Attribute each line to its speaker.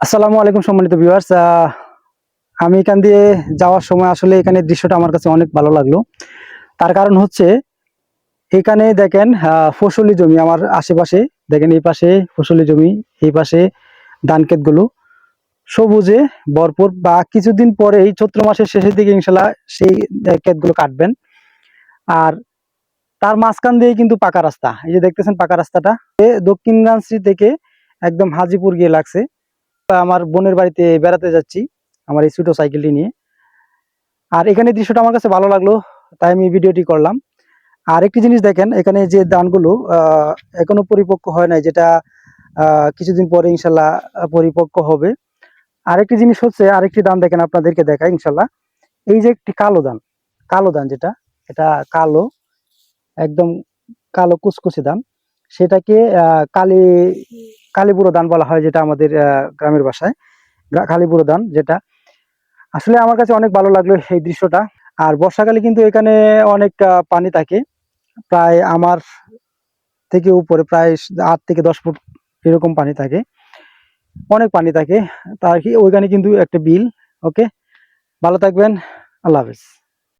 Speaker 1: আসসালামু আলাইকুম সম্মানিত ভিউয়ার্স আমি এখান দিয়ে যাওয়ার সময় আসলে এখানে দৃশ্যটা আমার কাছে অনেক ভালো লাগল। তার কারণ হচ্ছে, এখানে দেখেন ফসলি জমি আমার আশেপাশে, দেখেন এই পাশে ফসলি জমি, এই পাশে ধান ক্ষেতগুলো। সবুজে ভরপুর, বা কিছুদিন পরেই চৈত্র মাসের শেষের দিকে ইনশাল্লাহ সেই ক্ষেতগুলো কাটবেন। আর তার মাঝখান দিয়ে কিন্তু পাকা রাস্তা, এই যে দেখতেছেন পাকা রাস্তাটা, এ দক্ষিণগাঞ্চি থেকে একদম হাজিপুর গিয়ে লাগছে। আমার বোনের বাড়িতে বেড়াতে যাচ্ছি, আমার এই ছোটো সাইকেলটি নিয়ে। আর এখানে দৃশ্যটা আমার কাছে ভালো লাগল, তাই আমি ভিডিওটি করলাম। আর একটি জিনিস দেখেন, এখানে যে দানগুলো এখনও পরিপক্ক হয় নাই, যেটা কিছুদিন পরে ইনশাল্লাহ পরিপক্ক হবে। আরেকটি জিনিস হচ্ছে, আরেকটি দান দেখেন আপনাদেরকে দেখাই ইনশাল্লাহ। এই যে একটি কালো দান কালো দান যেটা, এটা কালো, একদম কালো কুচকুচে দান। সেটাকে কালি কালীপুরো দান বলা হয়, যেটা আমাদের গ্রামের ভাষায় কালীপুরো দান, যেটা। আসলে আমার কাছে অনেক ভালো লাগল এই দৃশ্যটা। আর বর্ষাকালে কিন্তু এখানে অনেক পানি থাকে। প্রায় আমার থেকে উপরে, প্রায় আট থেকে দশ ফুট এরকম পানি থাকে। অনেক পানি থাকে। তার কি ওইখানে কিন্তু একটা বিল, ওকে? ভালো থাকবেন। আল্লাহ হাফেজ।